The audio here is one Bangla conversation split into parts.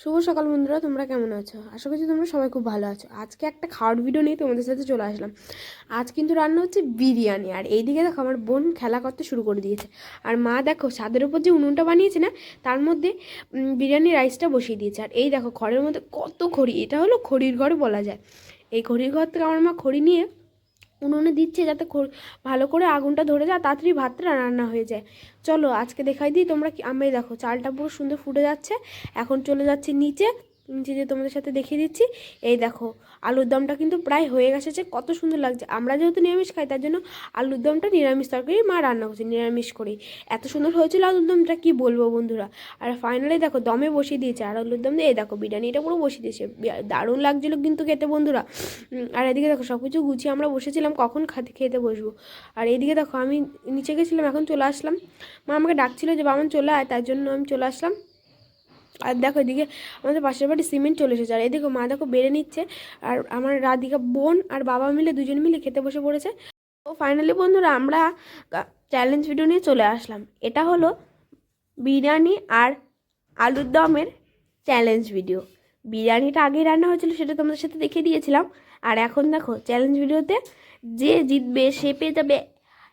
শুভ সকাল বন্ধুরা, তোমরা কেমন আছো? আশা করছি তোমরা সবাই খুব ভালো আছো। আজকে একটা খাওয়ার ভিডিও নিয়ে তোমাদের সাথে চলে আসলাম। আজ কিন্তু রান্না হচ্ছে বিরিয়ানি। আর এইদিকে দেখো, আমার বোন খেলা করতে শুরু করে দিয়েছে। আর মা দেখো, ছাদের উপর যে উনুনটা বানিয়েছে না, তার মধ্যে বিরিয়ানি রাইসটা বসিয়ে দিয়েছে। আর এই দেখো খড়ের মধ্যে কত খড়ি, এটা হলো খড়ির ঘর বলা যায়। এই খড়ির ঘর থেকে আমার মা খড়ি নিয়ে উনুনে দিচ্ছে যাতে ভালো করে আগুনটা ধরে যায়, তাড়াতাড়ি ভাতটা রান্না হয়ে যায়। চলো আজকে দেখাই দিই, তোমরা আমি দেখো, চালটা পুরো সুন্দর ফুটে যাচ্ছে। এখন চলে যাচ্ছে নিচে। নিচে যে তোমাদের সাথে দেখিয়ে দিচ্ছি, এই দেখো, আলুর দমটা কিন্তু প্রায় হয়ে গেছে যে কত সুন্দর লাগছে। আমরা যেহেতু নিরামিষ খাই, তার জন্য আলুর দমটা নিরামিষ তরকারি মা রান্না করছে, নিরামিষ করেই। এত সুন্দর হয়েছিল আলুর দমটা, কি বলব বন্ধুরা? আর ফাইনালি দেখো, দমে বসিয়ে দিয়েছে, আর আলুর দম দিয়ে, এই দেখো বিরিয়ানিটা পুরো বসিয়ে দিয়েছে। দারুণ লাগছিল কিন্তু খেতে বন্ধুরা। আর এদিকে দেখো সব কিছু গুছিয়ে আমরা বসেছিলাম, কখন খাতে খেতে বসবো। আর এইদিকে দেখো, আমি নিচে গেছিলাম, এখন চলে আসলাম। মা আমাকে ডাকছিল যে, বামন চলে আয়, তার জন্য আমি চলে আসলাম। আর দেখো এদিকে আমাদের পাশের বাড়ি সিমেন্ট চলে এসেছে। আর এদিকে মা দেখো বেড়ে নিচ্ছে, আর আমার রাধিকা বোন আর বাবা মিলে দুজন মিলে খেতে বসে পড়েছে। তো ফাইনালি বন্ধুরা আমরা চ্যালেঞ্জ ভিডিও নিয়ে চলে আসলাম। এটা হলো বিরিয়ানি আর আলুর দমের চ্যালেঞ্জ ভিডিও বিরিয়ানিটা আগেই রান্না হয়েছিল, সেটা তোমাদের সাথে দেখিয়ে দিয়েছিলাম। আর এখন দেখো চ্যালেঞ্জ ভিডিওতে যে জিতবে সে পেয়ে যাবে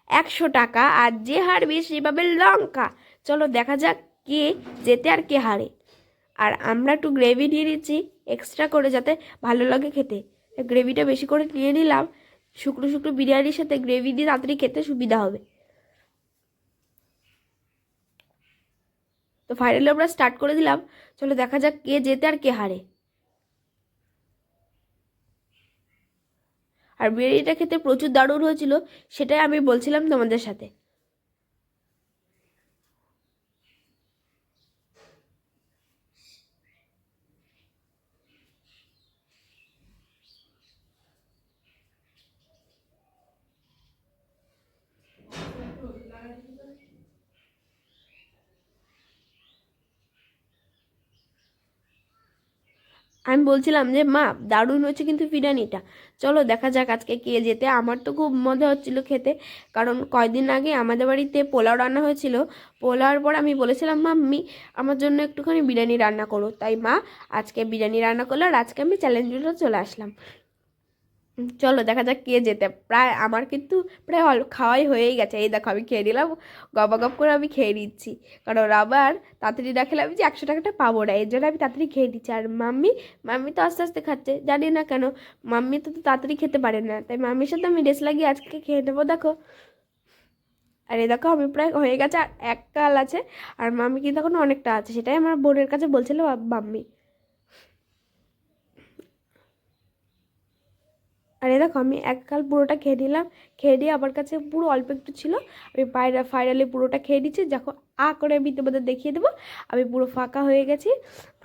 একশো টাকা, আর যে হারবে সে পাবে লঙ্কা। চলো দেখা যাক কে জেতে আর কে হারে। আর আমরা একটু গ্রেভি নিয়ে নিচ্ছি এক্সট্রা করে যাতে ভালো লাগে খেতে। গ্রেভিটা বেশি করে নিয়ে নিলাম, শুকনো শুকনো বিরিয়ানির সাথে গ্রেভি দিয়ে তাড়াতাড়ি খেতে সুবিধা হবে। তো ফাইনালি আমরা স্টার্ট করে দিলাম, চলো দেখা যাক কে জেতে আর কে হারে। আর বিরিয়ানিটা খেতে প্রচুর দারুণ হয়েছিল, সেটাই আমি বলছিলাম তোমাদের সাথে। আমি বলছিলাম যে, মা, দারুণ হয়েছে কিন্তু বিরিয়ানিটা। চলো দেখা যাক আজকে কে যেতে। আমার তো খুব মজা হচ্ছিল খেতে। কারণ কয়দিন আগে আমাদের বাড়িতে পোলাও রান্না হয়েছিল। পোলাওয়ার পর আমি বলেছিলাম, মাম্মি, আমার জন্য একটুখানি বিরিয়ানি রান্না করো। তাই মা আজকে বিরিয়ানি রান্না করল আর আজকে আমি চ্যালেঞ্জগুলো চলে আসলাম। চলো দেখা যাক কে যেতে প্রায় আমার কিন্তু প্রায় অল খাওয়াই হয়েই গেছে। এই দেখো আমি খেয়ে নিলাম গবা গপ করে আমি খেয়ে নিচ্ছি। কারণ আবার তাড়াতাড়ি না খেলে আমি যে একশো টাকাটা পাবো না, এর জন্য আমি তাড়াতাড়ি খেয়ে নিচ্ছি। আর মাম্মি মাম্মি তো আস্তে আস্তে খাচ্ছে, জানি না কেন, মাম্মি তো তাড়াতাড়ি খেতে পারে না। তাই মাম্মির সাথে আমি রেস লাগিয়ে আজকে খেয়ে নেব, দেখো। আর এই দেখো আমি প্রায় হয়ে গেছে, আর এক কাল আছে, আর মাম্মি কিন্তু এখন অনেকটা আছে, সেটাই আমার বোনের কাছে বলছিল মাম্মি। আর এই দেখো আমি এক কাল পুরোটা খেয়ে নিলাম। খেয়ে দিয়ে আমার কাছে পুরো অল্প একটু ছিল। আমি বাইরে ফাইনালি পুরোটা খেয়ে নিচ্ছি। যখন আ করে আমি তোমাদের দেখিয়ে দেবো। আমি পুরো ফাঁকা হয়ে গেছি।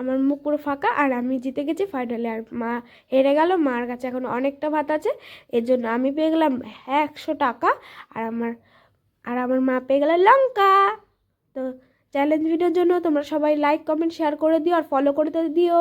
আমার মুখ পুরো ফাঁকা। আর আমি জিতে গেছি ফাইনালি আর মা হেরে গেল। মার কাছে এখন অনেকটা ভাত আছে। এর জন্য আমি পেয়ে গেলাম একশো টাকা। আর আমার আর আমার মা পেয়ে গেল লঙ্কা। তো চ্যালেঞ্জ ভিডিওর জন্য তোমরা সবাই লাইক কমেন্ট শেয়ার করে দিও। আর ফলো করে তো দিও।